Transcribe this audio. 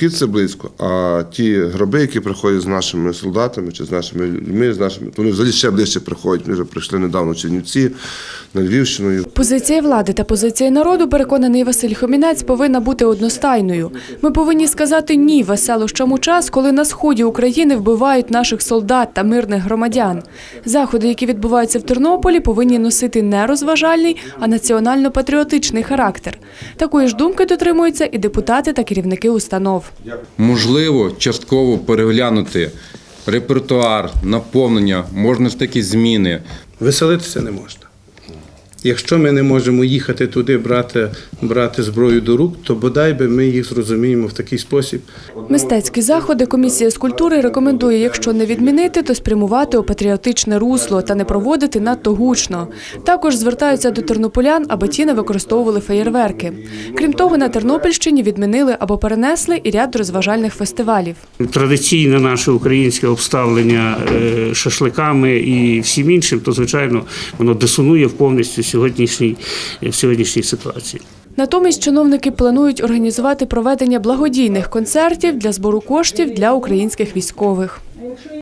схід це близько, а ті гроби, які приходять з нашими солдатами чи з нашими людьми, з нашими, вони взагалі ще ближче приходять. Ми вже прийшли недавно в Чернівці, на Львівщину. Позиція влади та позиція народу, переконаний Василь Хомінець, повинна бути одностайною. Ми повинні сказати ні веселощам у час, коли на сході України вбивають наших солдат та мирних громадян. Заходи, які відбуваються в Тернополі, повинні носити не розважальний, а національно-патріотичний характер. Такої ж думки дотримуються і депутати та керівники установ. Можливо, частково переглянути репертуар, наповнення, можна такі зміни. Веселитися не можна. Якщо ми не можемо їхати туди, брати, брати зброю до рук, то бодай би ми їх зрозуміємо в такий спосіб. Мистецькі заходи комісія з культури рекомендує, якщо не відмінити, то спрямувати у патріотичне русло та не проводити надто гучно. Також звертаються до тернополян, аби ті не використовували феєрверки. Крім того, на Тернопільщині відмінили або перенесли і ряд розважальних фестивалів. Традиційне наше українське обставлення е, шашликами і всім іншим, то звичайно воно дисонує в повністю сьогоднішній в сьогоднішній ситуації. Натомість чиновники планують організувати проведення благодійних концертів для збору коштів для українських військових.